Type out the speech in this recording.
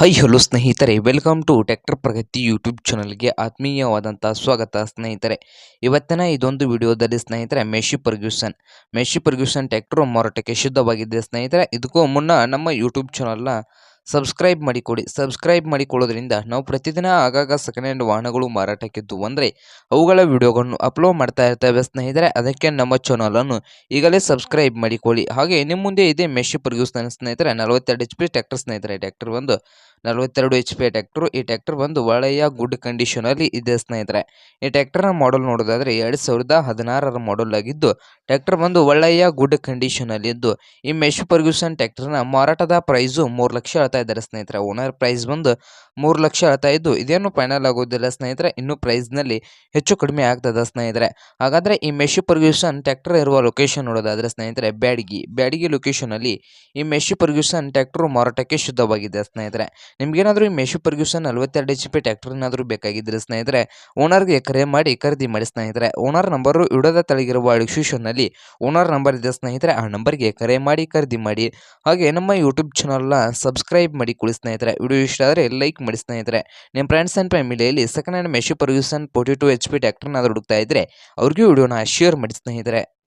High hello ಸ್ನೇಹಿತರೆ. Welcome to tractor Pragati YouTube ಚಾನಲ್ಗೆ ಆತ್ಮೀಯವಾದಂಥ ಸ್ವಾಗತ ಸ್ನೇಹಿತರೆ. ಇವತ್ತಿನ ಇದೊಂದು ವಿಡಿಯೋದಲ್ಲಿ ಸ್ನೇಹಿತರೆ Massey Ferguson Massey Ferguson tractor ಮಾರಾಟಕ್ಕೆ ಶುದ್ಧವಾಗಿದೆ ಸ್ನೇಹಿತರೆ. ಇದಕ್ಕೂ ಮುನ್ನ ನಮ್ಮ ಯೂಟ್ಯೂಬ್ ಚಾನಲ್ನ ಸಬ್ಸ್ಕ್ರೈಬ್ ಮಾಡಿಕೊಡಿ ಸಬ್ಸ್ಕ್ರೈಬ್ ಮಾಡಿಕೊಳ್ಳೋದ್ರಿಂದ ನಾವು ಪ್ರತಿದಿನ ಆಗಾಗ ಸೆಕೆಂಡ್ ಹ್ಯಾಂಡ್ ವಾಹನಗಳು ಮಾರಾಟಕ್ಕಿದ್ದು ಅಂದರೆ ಅವುಗಳ ವಿಡಿಯೋಗಳನ್ನು ಅಪ್ಲೋಡ್ ಮಾಡ್ತಾ ಇರ್ತೇವೆ ಸ್ನೇಹಿತರೆ. ಅದಕ್ಕೆ ನಮ್ಮ ಚಾನಲನ್ನು ಈಗಲೇ ಸಬ್ಸ್ಕ್ರೈಬ್ ಮಾಡಿಕೊಳ್ಳಿ ಹಾಗೆ ನಿಮ್ಮ ಮುಂದೆ ಇದೆ ಪರ್ಗ್ಯೂಸ್ ನನ್ನ ಸ್ನೇಹಿತರೆ, ನಲವತ್ತೆರಡು ಎಚ್ ಪಿ ಟ್ಯಾಕ್ಟರ್ ಸ್ನೇಹಿತರೆ. ಟ್ಯಾಕ್ಟರ್ ಒಂದು ನಲವತ್ತೆರಡು ಎಚ್ ಪಿ ಟ್ಯಾಕ್ಟರ್ ಈ ಟ್ಯಾಕ್ಟರ್ ಬಂದು ಒಳ್ಳೆಯ ಗುಡ್ ಕಂಡೀಷನಲ್ಲಿ ಇದೆ ಸ್ನೇಹಿತರೆ. ಈ ಟ್ಯಾಕ್ಟರ್ನ ಮಾಡಲ್ ನೋಡೋದಾದರೆ ಎರಡು ಸಾವಿರದ ಹದಿನಾರರ ಮಾಡಲ್ ಆಗಿದ್ದು ಟ್ಯಾಕ್ಟರ್ ಬಂದು ಒಳ್ಳೆಯ ಗುಡ್ ಕಂಡೀಷನಲ್ಲಿ ಇದ್ದು, ಈ ಮೆಷಿ ಪರ್ಗ್ಯೂಸನ್ ಟ್ಯಾಕ್ಟರ್ನ ಮಾರಾಟದ ಪ್ರೈಸು ಮೂರು ಲಕ್ಷ ಹೇಳ್ತಾ ಇದ್ದಾರೆ ಸ್ನೇಹಿತರೆ. ಓನರ್ ಪ್ರೈಸ್ ಬಂದು ಮೂರು ಲಕ್ಷ ಹೇಳ್ತಾ ಇದ್ದು, ಇದೇನು ಫೈನಲ್ ಆಗೋದಿಲ್ಲ ಸ್ನೇಹಿತರೆ. ಇನ್ನು ಪ್ರೈಸ್ನಲ್ಲಿ ಹೆಚ್ಚು ಕಡಿಮೆ ಆಗ್ತದೆ ಸ್ನೇಹಿತರೆ. ಹಾಗಾದರೆ ಈ ಮೆಶಿ ಪರ್ಗ್ಯೂಷನ್ ಟ್ಯಾಕ್ಟರ್ ಇರುವ ಲೊಕೇಶನ್ ನೋಡೋದಾದ್ರೆ ಸ್ನೇಹಿತರೆ, ಬ್ಯಾಡಗಿ. ಬ್ಯಾಡಗಿ ಲೊಕೇಶನಲ್ಲಿ ಈ ಮೆಶಿ ಪರ್ಗ್ಯೂಷನ್ ಟ್ಯಾಕ್ಟರ್ ಮಾರಾಟಕ್ಕೆ ಶುದ್ಧವಾಗಿದೆ ಸ್ನೇಹಿತರೆ. ನಿಮಗೇನಾದರೂ ಈ ಮೆಶಿ ಪರ್ಗ್ಯೂಷನ್ ನಲವತ್ತೆರಡು ಎಚ್ ಪಿ ಟ್ಯಾಕ್ಟರ್ ಏನಾದರೂ ಬೇಕಾಗಿದ್ದರೆ ಸ್ನೇಹಿತರೆ ಓನರ್ಗೆ ಕರೆ ಮಾಡಿ, ಖರೀದಿ ಮಾಡಿ ಸ್ನೇಹಿತರೆ. ಓನರ್ ನಂಬರು ಇಡೋದ ತಳಗಿರುವ ಡಿಸ್ಕ್ರಿಪ್ಷನ್ನಲ್ಲಿ ಓನರ್ ನಂಬರ್ ಇದೆ ಸ್ನೇಹಿತರೆ. ಆ ನಂಬರ್ಗೆ ಕರೆ ಮಾಡಿ, ಖರೀದಿ ಮಾಡಿ. ಹಾಗೆ ನಮ್ಮ ಯೂಟ್ಯೂಬ್ ಚಾನಲ್ನ ಸಬ್ಸ್ಕ್ರೈಬ್ ಮಾಡಿ ಕೊಡಿ ಸ್ನೇಹಿತರೆ. ವಿಡಿಯೋ ಇಷ್ಟ ಆದರೆ ಲೈಕ್ ಮಾಡಿ ಸ್ನೇಹಿತರೆ. ನಿಮ್ಮ ಫ್ರೆಂಡ್ಸ್ ಆ್ಯಂಡ್ ಫ್ಯಾಮಿಲಿಯಲ್ಲಿ second hand Massey Ferguson forty two H P ಟ್ಯಾಕ್ಟರ್ನಾದ್ರೂ ಹುಡುಕ್ತಾ ಇದ್ದರೆ ಅವ್ರಿಗೂ ವಿಡಿಯೋನ ಶೇರ್ ಮಾಡಿ ಸ್ನೇಹಿತರೆ.